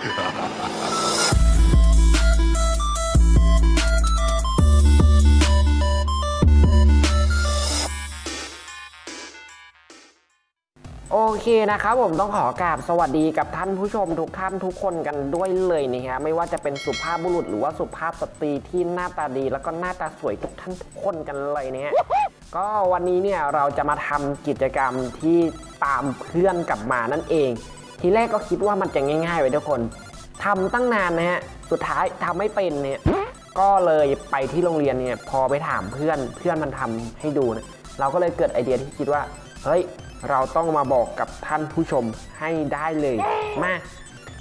โอเคนะครับผมต้องขอกราบสวัสดีกับท่านผู้ชมทุกท่านทุกคนกันด้วยเลยนะฮะไม่ว่าจะเป็นสุภาพบุรุษหรือว่าสุภาพสตรีที่หน้าตาดี แล้วก็หน้าตาสวยทุกท่านทุกคนกันเลยเนี่ยก็วันนี้เนี่ยเราจะมาทำกิจกรรมที่ตามเพื่อนกลับมานั่นเอง ทีแรกก็คิดว่ามันจะง่ายๆไว้ทุกคนทำตั้งนานนะฮะสุดท้ายทำไม่เป็นเนี่ยก็เลยไปที่โรงเรียนเนี่ยพอไปถามเพื่อนเพื่อนมันทำให้ดูนะเราก็เลยเกิดไอเดียที่คิดว่าเฮ้ยเราต้องมาบอกกับท่านผู้ชมให้ได้เลยมา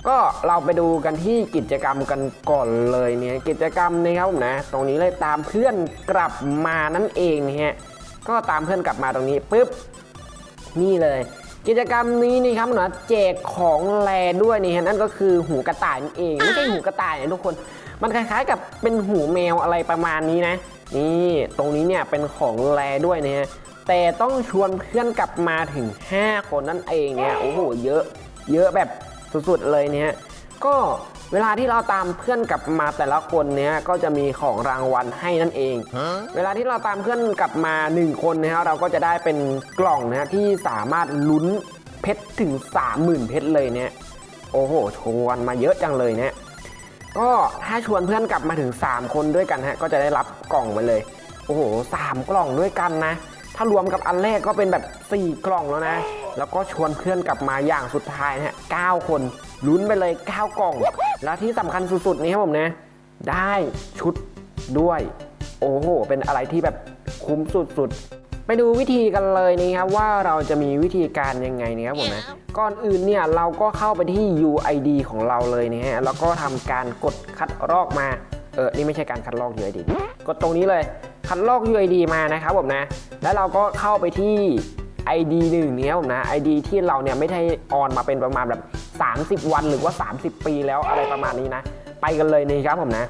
ก็เราไปดูกันที่กิจกรรมกันก่อนเลยเนี่ยกิจกรรมนะครับผมนะ ตรงนี้เลยตามเพื่อนกลับมานั่นเองนะฮะก็ตามเพื่อนกลับมาตรงนี้ปุ๊บนี่เลย กิจกรรมนี้นี่ครับนะแจกของแลด้วยนี่ฮะนั่นก็คือหูกระต่ายนั่นเองไม่ใช่หูกระต่ายนะทุกคน มันคล้ายๆกับเป็นหูแมวอะไรประมาณนี้นะ นี่ตรงนี้เนี่ยเป็นของแลด้วยนะฮะแต่ต้องชวนเพื่อนกลับมาถึง 5 คนนั่นเองเนี่ยโอ้โหเยอะ เยอะแบบสุดๆเลยเนี่ยก็ เวลาที่เราตามเพื่อนกลับมาแต่ละคนเนี่ยก็จะมีของรางวัลให้นั่นเอง เวลาที่เราตามเพื่อนกลับมา 1 คนนะฮะเราก็จะได้เป็นกล่องนะฮะที่สามารถลุ้นเพชรถึง 30,000 เพชรเลยเนี่ยโอ้โหชวนมาเยอะจังเลยเนี่ยก็ถ้าชวนเพื่อนกลับมาถึง 3 คนด้วยกันฮะก็จะได้รับกล่องไปเลย โอ้โหสามกล่องด้วยกันนะ ถ้ารวมกับอันแรกก็เป็นแบบ 4 กล่องแล้วนะ แล้วก็ชวนเพื่อนกลับมาอย่างสุดท้ายนะฮะ9คน ลุ้นไปเลย 9 กล่อง แล้วที่สำคัญสุดๆ นี้ครับผมนะ ได้ชุดด้วย โอ้โห เป็นอะไรที่แบบคุ้มสุดๆไปดูวิธีกันเลยนี่ครับว่าเราจะมีวิธีการยังไงเนี่ยครับผมนะก่อนอื่นเนี่ยเราก็เข้าไปที่ UID ของเราเลยนะฮะแล้วก็ทำการกดคัดลอกมาเออนี่ไม่ใช่การคัดลอก UID กดตรงนี้เลยคัดลอก UID มานะครับผมนะแล้วเราก็เข้าไปที่ ID หนึ่งเนี้ยผมนะ ID ที่เราเนี่ยไม่ได้ออนมาเป็นประมาณแบบ 30 วันหรือว่า 30 ปีแล้วอะไรประมาณนี้นะ ไปกันเลยนี่ครับผมนะ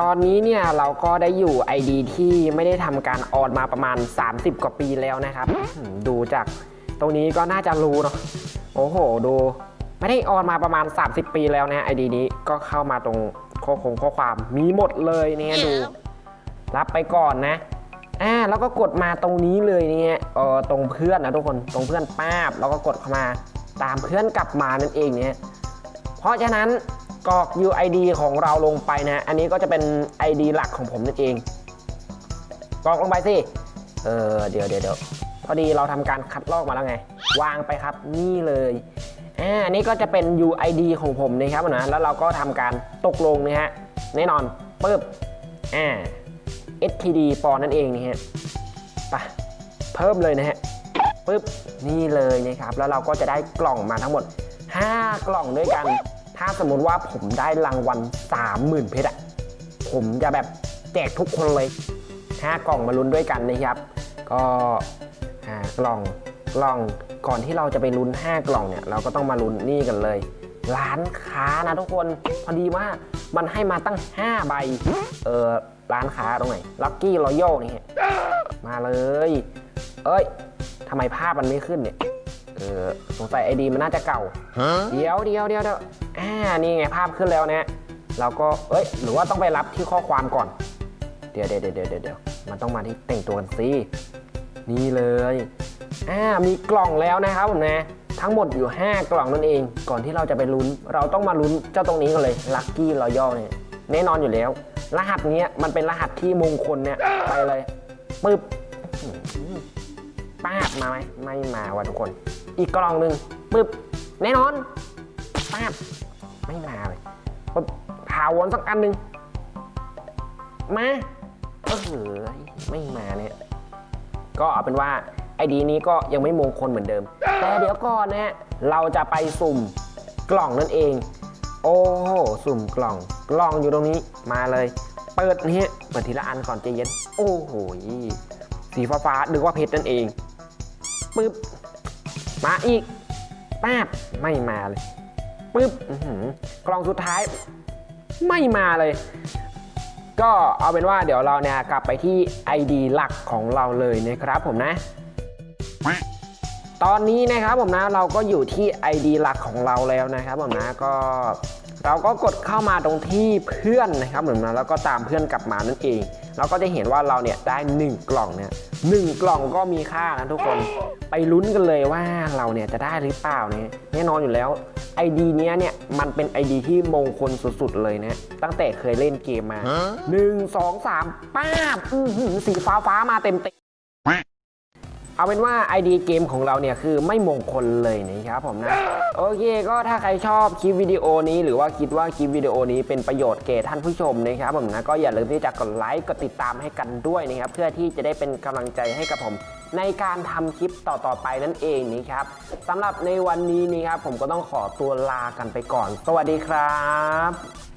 ตอนนี้เนี่ยเราก็ได้อยู่ ID ที่ไม่ได้ทำการออนมาประมาณ 30 กว่าปีแล้วนะครับอืมดูจากตรงนี้ก็น่าจะรู้เนาะโอ้โห ดูไม่ได้ออนมาประมาณ 30 ปีแล้วนะ ID นี้ก็เข้ามาตรงข้อคงข้อความมีหมดเลยเนี่ยดู รับไปก่อนนะอ่าแล้วก็กดมาตรงนี้เลยเนี่ยเออตรงเพื่อนนะทุกคนตรงเพื่อนป้าบแล้วก็กดเข้ามา ตามเพื่อนกลับมานั่นเองเนี่ยเพราะฉะนั้นกรอก UID ของเราลงไปนะ อันนี้ก็จะเป็น ID หลักของผมนั่นเอง กรอกลงไปสิ เออเดี๋ยวเดี๋ยวเดี๋ยวพอดีเราทำการคัดลอกมาแล้วไง วางไปครับนี่เลยอ่าอันนี้ก็จะเป็น UID ของผมนะครับนะ แล้วเราก็ทำการตกลงนะฮะ แน่นอนปึ๊บอ่า STD ปอนนั่นเองนี่ฮะไปเพิ่มเลยนะฮะ ปึ๊บนี่เลยนะครับ แล้วเราก็จะได้กล่องมาทั้งหมด 5 กล่องด้วยกัน ถ้าสมมติว่าผมได้รางวัล30,000เพชรอะผมจะแบบแจกทุกคนเลย 5 กล่องมาลุ้นด้วยกันนะครับ ก็อ่ากล่องกล่องก่อนที่เราจะไปลุ้น 5 กล่องเนี่ย เราก็ต้องมาลุ้นนี่กันเลย ร้านค้านะทุกคนพอดีว่ามันให้มาตั้ง 5 ใบ เออร้านค้าตรงไหนลัคกี้รอยัลนี่มาเลย เอ้ย ทำไมภาพมันไม่ขึ้นเนี่ย เออสงสัยไอดีมันน่าจะเก่า เดี๋ยวเดี๋ยวเดี๋ยวเดี๋ยวอ่านี่ไงภาพขึ้นแล้วนะเราก็เอ้ยหรือว่าต้องไปรับที่ข้อความก่อน เดี๋ยวเดี๋ยวเดี๋ยวเดี๋ยวเดี๋ยวมันต้องมาที่แต่งตัวกันสินี่เลยอ่ามีกล่องแล้วนะครับผมนะทั้งหมดอยู่ 5 กล่องนั่นเอง ก่อนที่เราจะไปลุ้น เราต้องมาลุ้นเจ้าตรงนี้กันเลย Lucky Royal เนี่ยแน่นอนอยู่แล้ว รหัสเนี้ยมันเป็นรหัสที่มงคลเนี่ยไปเลยปึ๊บ ป้าบมาไหมไม่มาว่ะทุกคน อีกกล่องหนึ่งปึ๊บแน่นอนป้าบไม่มาเลยปึ๊บถาวรสักอันหนึ่งมาเออไม่มาเนี่ยก็เอาเป็นว่าไอดีนี้ก็ยังไม่มงคลเหมือนเดิม แต่เดี๋ยวก่อนนะฮะเราจะไปสุ่มกล่องนั่นเอง โอ้โหสุ่มกล่องกล่องอยู่ตรงนี้มาเลย เปิดนี่เปิดทีละอันก่อนใจเย็น โอ้โหสีฟ้าฟ้านึกว่าเพชรนั่นเอง ปึ๊บ มาอีกป้าบไม่มาเลยปึ๊บกล่องสุดท้าย ไม่มาเลย ก็เอาเป็นว่าเดี๋ยวเราเนี่ยกลับไปที่ ID หลักของเราเลยนะครับผมนะ ตอนนี้นะครับผมนะเราก็อยู่ที่ ID หลักของเราแล้วนะครับผมนะก็ เราก็กดเข้ามาตรงที่เพื่อนนะครับเหมือนนะแล้วก็ตามเพื่อนกลับมานั่นเอง เราก็จะเห็นว่าเราเนี่ยได้ 1 กล่องเนี่ยหนึ่งกล่องก็มีค่านะทุกคนไปลุ้นกันเลยว่าเราเนี่ยจะได้หรือเปล่าเนี่ยแน่นอนอยู่แล้ว ID เนี้ยเนี่ยมันเป็น ID ที่มงคลสุดๆเลยนะตั้งแต่เคยเล่นเกมมา 1 2 3ป้าบอื้อหือสีฟ้าฟ้าๆมาเต็มเต็ม เอาเป็นว่า ID เกมของเราเนี่ยคือไม่มงคลเลยนะครับผมนะ โอเคก็ถ้าใครชอบคลิปวิดีโอนี้ หรือว่าคิดว่าคลิปวิดีโอนี้เป็นประโยชน์แก่ท่านผู้ชมนะครับผมนะก็อย่าลืมที่จะกดไลค์กดติดตามให้กันด้วยนะครับเพื่อที่จะได้เป็นกำลังใจให้กับผม ในการทำคลิปต่อๆไปนั่นเองนะครับสำหรับในวันนี้นี่ครับผมก็ต้องขอตัวลากันไปก่อน สวัสดีครับ